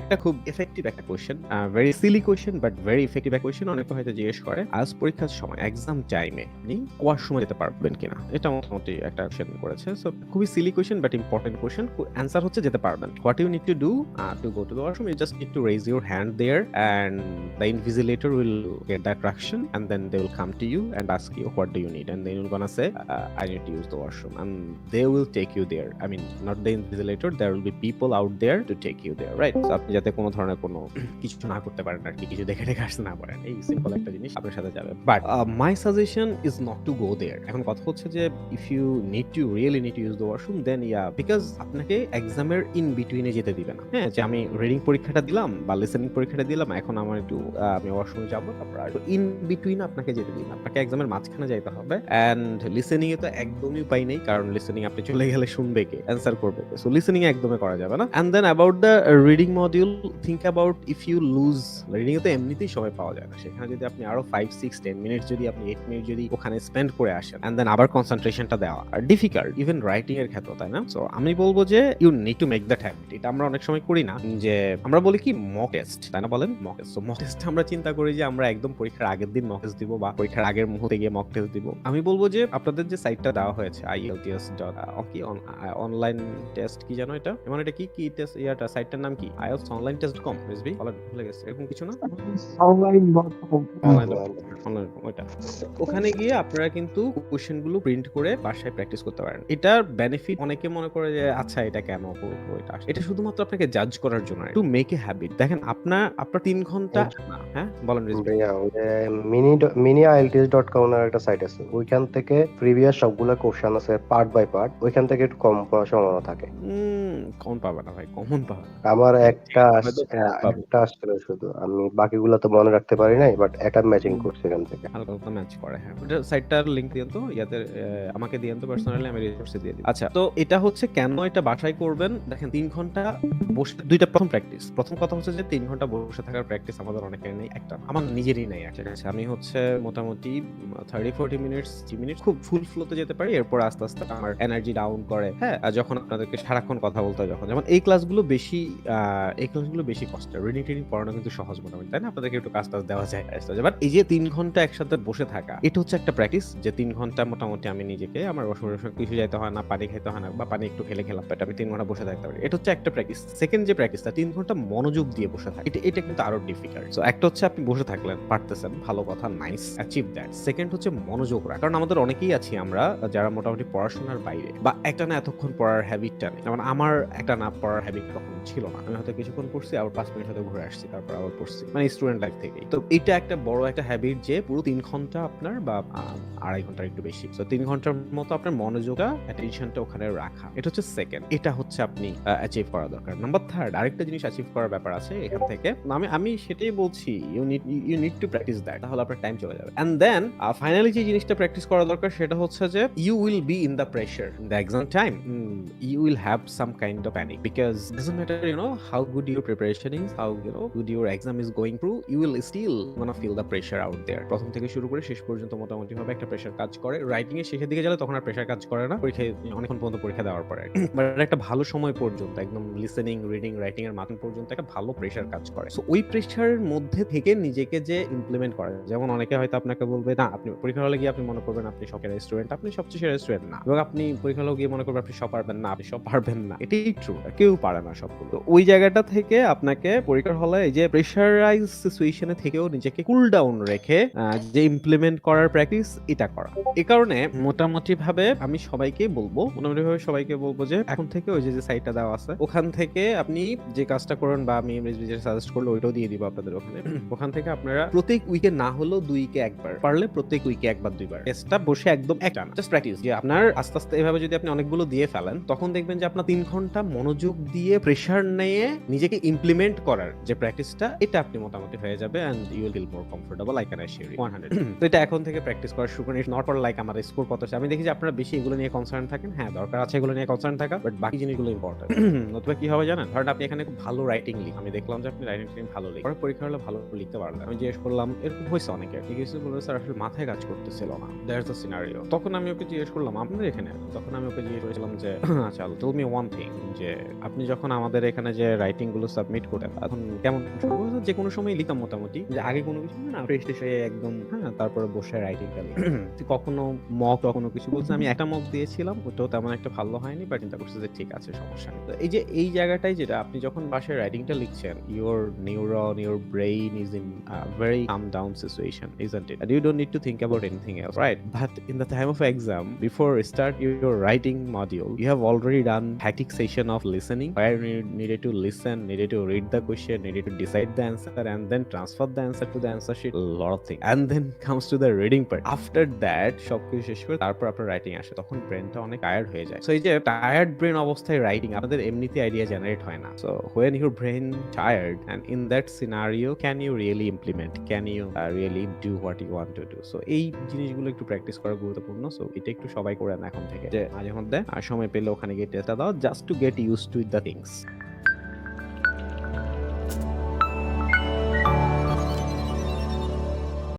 একটা খুব এফেক্টিভ একটা question very silly question but very effective একটা কোয়েশ্চেন অনেকে হয়তো জিজ্ঞেস করে, আজ পরীক্ষার সময় এক্সাম টাইমে আপনি ওয়াশরুমে যেতে পারবেন কিনা? এটা মোটামুটি একটা কোয়েশ্চেন করেছে সো খুবই silly question but important question answer হচ্ছে যেতে পারবেন। What you need to do to go to the washroom you just need to raise your hand there and the invigilator will get that traction and then they will come to you and ask you what do you need and then will gonna say I need to use the washroom and they will take you there I mean not the invigilator there will be people out there to take you there right আপনি যাতে কোনো ধরনের কোনো কিছু না করতে পারেন আর কি, কিছু দেখে দেখে আসতে না পারেন। এই সিম্পল একটা জিনিস আপনার সাথে যাবে। But my suggestion is not to go there এখন কথা হচ্ছে যে if you need to really need to use the washroom then yeah because আপনাকে এক্সামের ইন বিটুইনে যেতে দিবে না। হ্যাঁ যে আমি রিডিং পরীক্ষাটা দিলাম বা লিসেনিং পরীক্ষাটা দিলাম, এখন আমার একটু আমি ওয়াশরুমে যাব, তারপর ইন বিটুইন আপনাকে যেতে দিন আপনাকে এক্সামের মাঝখানে যাইতে হবে অ্যান্ড লিসেনিং এ তো একদমই উপায় নেই, কারণ লিসেনিং আপনি চলে গেলে শুনবে কে? অ্যান্সার করবে সো লিসেনিং একদমই করা যাবে না। And then about the reading module think about if you lose reading a তো এমনিতেই সময় পাওয়া যায় না। সেখানে যদি আপনি আরও ফাইভ সিক্স টেন মিনিট যদি আপনি এইট মিনিট যদি ওখানে স্পেন্ড করে আসেন অ্যান্ড দেন আবার কনসেন্ট্রেশনটা দেওয়া, আর ডিফিকাল্ট ইভেন রাইটিং এর ক্ষেত্রে তাই না? সো আমি বলব যে you need to make that habit এটা আমরা অনেক সময় করি না, যে আমরা বলি কি মক টেস্ট তাই না বলেন? মক টেস্ট মক টেস্ট আমরা চিন্তা করি যে, আমরা একদম পরীক্ষার আগের দিন মক টেস্ট দিব, বা পরীক্ষার আগের মুহূর্তে গিয়ে মক টেস্ট দিব। আমি বলব যে, আপনাদের যে সাইটটা দেওয়া হয়েছে আইএলটিএস ডট অনলাইন টেস্ট কি জানো এটা? মানে এটা কি কি টেস্ট ইয়াটা সাইটটার নাম কি? অনলাইন টেস্ট কম এসবি ভুলে গেছে এরকম কিছু না? অনলাইন অনলাইন অনলাইন ওইটা। ওখানে গিয়ে আপনারা কিন্তু কোশ্চেনগুলো প্রিন্ট করে বাসায় প্র্যাকটিস করতে পারেন। এটার বেনিফিট অনেকে মনে করে যে আচ্ছা এটা কেন করব এটা? এটা শুধুমাত্র আপনাকে জাজ করার জন্য টু মেক এ হ্যাবিট দেখেন আপনার আপনার তিন ঘণ্টা হ্যাঁ বলেন ভাইয়া mini mini IELTS dot com এর একটা সাইট আছে। ওইখান থেকে প্রিভিয়াস সবগুলা কোশ্চেন আছে পার্ট বাই পার্ট ওইখান থেকে একটু কম সম্ভাবনা থাকে। কমন পাবে না ভাই কমন পাবে না। আমার একটা পাবে। একটা আসছিল শুধু। আমি বাকিগুলো তো মনে রাখতে পারি নাই বাট একটা ম্যাচিং করছি এখান থেকে। হালকা হালকা ম্যাচ করে হ্যাঁ। ওটা সাইটটার লিংক তো ইয়াতে আমাকে তো পার্সোনালি আমি রিসোর্সে দিয়ে দিই আচ্ছা তো এটা হচ্ছে কেন এটা বাসায় করবেন? দেখেন তিন ঘণ্টা বসে দুইটা প্রথম প্র্যাকটিস প্রথম কথা হচ্ছে যে তিন ঘণ্টা বসে থাকার প্র্যাকটিস আমাদের অনেকের নেই একটা আমার নিজেরই নেই ঠিক আছে আমি হচ্ছে মোটামুটি thirty forty minutes three minute খুব ফুল ফ্লোতে যেতে পারি। এরপর আস্তে আস্তে আমার এনার্জি ডাউন করে হ্যাঁ। আর যখন আপনাদেরকে সারাক্ষণ কথা বলতে হয় যখন। যেমন এই ক্লাসগুলো বেশি এই ক্লাসগুলো বেশি কষ্ট। রিডিং টিডিং পড়ানো কিন্তু সহজ মোটামুটি তাই না? আপনাদেরকে একটু কাজ টাজ দেওয়া যায়। বাট এই যে তিন ঘণ্টা একসাথে বসে থাকা, এটা হচ্ছে একটা প্র্যাকটিস যে তিন ঘণ্টা মোটামুটি আমি নিজেকে, আমার বসে কিছু যাইতে হয় না, পানি খাইতে হয় না, বা পানি একটু খেলে খেলাম পেট আমি তিন ঘণ্টা বসে থাকতে পারি। এটা হচ্ছে একটা প্র্যাকটিস সেকেন্ড যে প্র্যাকটিসটা তিন ঘণ্টা মনোযোগ দিয়ে বসে থাকে। এটা এটা কিন্তু আরও ডিফিকাল্ট সো একটা হচ্ছে আপনি বসে থাকলেন, পারতেছেন, ভালো কথা নাইস অ্যাচিভ দ্যাট সেকেন্ড হচ্ছে মনোযোগ রাখা। কারণ আমাদের অনেকেই আছি আমরা, যারা মোটামুটি পড়াশোনার বাইরে, বা একটা না এতক্ষণ পড়ার হ্যাবিটটা নেই। যেমন আমার একটা না পড়ার হ্যাবিট কখনো ছিল না। আমি হয়তো কিছুক্ষণ পড়ছি, আবার পাঁচ মিনিট হয়তো ঘুরে আসছি, তারপর আবার পড়ছি। মানে স্টুডেন্ট লাইফ থেকেই। তো এটা একটা বড় একটা হ্যাবিট যে পুরো তিন ঘণ্টা আপনার বা আড়াই ঘণ্টার একটু বেশি। তো তিন ঘণ্টার মতো আপনার মনোযোগটা অ্যাটেনশনটা ওখানে রাখা। এটা হচ্ছে সেকেন্ড এটা হচ্ছে আপনি অ্যাচিভ করা দরকার। নাম্বার থার্ড আরেকটা জিনিস অ্যাচিভ করার ব্যাপার আছে, এখান থেকে আমি আমি সেটাই বলছি you you need to practice that তাহলে আপনার টাইম চলে যাবে। এন্ড দেন ফাইনালি যে জিনিসটা প্র্যাকটিস করা দরকার, সেটা হচ্ছে যে you will be in the pressure in the exam time you will have some kind of panic because doesn't matter, you know, how good your preparation is, how, you know, good your exam is going through, you will still gonna feel the pressure out there. প্রথম থেকে শুরু করে শেষ পর্যন্ত মোটামুটি ভাবে একটা pressure কাজ করে। রাইটিং এর শেষের দিকে গেলে তখন আর প্রেশার কাজ করে না। পরীক্ষায় অনেকক্ষণ পর্যন্ত পরীক্ষা দেওয়ার পরে বাট একটা ভালো সময় পর্যন্ত, একদম লিসেনিং রিডিং রাইটিং এর মাধ্যম পর্যন্ত একটা ভালো প্রেশার কাজ করে। সো ওই প্রেশারের মধ্যে থেকে নিজেকে যে ইমপ্লিমেন্ট করা। যেমন অনেকে হয়তো আপনাকে বলবে, না, আপনি পরীক্ষা হলে গিয়ে আপনি মনে করবেন আপনি শখের স্টুডেন্ট আপনি সবচেয়ে সেরা স্টুডেন্ট না। এবং আপনি পরীক্ষা হলে গিয়ে মনে করবেন আপনি সব পারবেন না, আপনি সব পারবেন না। এটাই ট্রু কেউ পারে না সবগুলো। তো ওই জায়গাটা থেকে আপনাকে পরীক্ষার হলে এই যে প্রেশারাইজ সিচুয়েশনে থেকেও নিজেকে কুল ডাউন রেখে যে ইমপ্লিমেন্ট করার প্র্যাকটিস এটা করা। এই কারণে মোটামুটি ভাবে আমি সবাইকে বলব মোটামুটি ভাবে সবাইকে বলব যে এখন থেকে ওই যে সাইটটা দেওয়া আছে, ওখান থেকে আপনি যে কাজটা করেন বা আমি সাজেস্ট ওইটাও দিয়ে দিব আপনাদের ওখানে। ওখান থেকে আপনারা প্রত্যেক উইকে না হলেও দুই উইকে একবার, পারলে প্রত্যেক উইকে একবার, দুইবার। টেস্টটা বসে একদম একটা জাস্ট প্র্যাকটিস যে আপনার আস্তে আস্তে এভাবে যদি আপনি অনেকগুলো দিয়ে ফেলেন, তখন দেখবেন যে আপনার তিন ঘণ্টা মনোযোগ দিয়ে প্রেশার নিয়ে নিজেকে ইমপ্লিমেন্ট করার যে প্র্যাকটিসটা এটা আপনি মোটামুটি হয়ে যাবে and you will feel more comfortable I can assure you 100 তো এটা এখন থেকে প্র্যাকটিস করা শুরু করেন। নট অল লাইক আমার স্কোর কত আছে। আমি দেখি যে আপনারা বেশি এগুলো নিয়ে কনসার্ন থাকেন। হ্যাঁ দরকার আছে এগুলো নিয়ে কনসার্ন থাকা বাট বাকি জিনিসগুলো ইম্পর্টেন্ট নতুবা কি হবে জানেন? ধরেন আপনি এখানে খুব ভালো রাইটিং লিখ আমি দেখলাম যে আপনি রাইটিং টিম ভালো লিখ পরে পরীক্ষা হলে ভালো লিখতে পারলেন। আমি জিজ্ঞেস করলাম এরকম হয়েছে অনেকে? ঠিক আছে বলল স্যার আসলে মাথায় কাজ করতেছিল না। দ্যাটস দ্য সিনারিও তখন আমি ওকে জিজ্ঞেস করলাম আপনার এখানে? তখন আমি ওকে জিজ্ঞেস করেছিলাম যে আচ্ছা টেল মি ওয়ান থিং যে আপনি যখন আমাদের এখানে যে রাইটিংগুলো সাবমিট করেন তখন কেমন যে কোনো সময় লিখতাম মোটামুটি। যে আগে কোনো কিছু না ফ্রেশ হয়ে একদম হ্যাঁ তারপরে বসে রাইটিংটা লিখি কখনো মক কখনো কিছু বলছে আমি একটা মক দিয়েছিলাম ওটাও তেমন একটা ভালো হয়নি বাট চিন্তা করছে যে ঠিক আছে সমস্যা নেই। তো এই যে এই জায়গাটাই যেটা আপনি যখন বাসায় রাইটিংটা লিখছেন your neuron your brain is in very calm down situation isn't it? And you don't need to think about anything else right? But in the time of exam before start your writing module you have already done session of listening. Where you needed to listen, needed to read the question, needed to decide the answer, and then transfer the answer to the answer sheet. A lot of things. And then comes to the reading part. After that সবকিছু শেষ করে তারপর আপনার writing আসে। তখন ব্রেনটা অনেক tired হয়ে যায়। সো এই যে টায়ার্ড ব্রেন অবস্থায় রাইটিং আপনাদের এমনিতে আইডিয়া জেনারেট হয় না। So when your brain tired and in that scenario can you really implement can you really do what you want to do so এই জিনিসগুলো একটু প্র্যাকটিস করা গুরুত্বপূর্ণ। সো এটা একটু সবাই করেন এখন থেকে। যে মাঝে মধ্যে সময় পেলে ওখানে গিয়ে টেস্টটা দাও। Just to get used to the things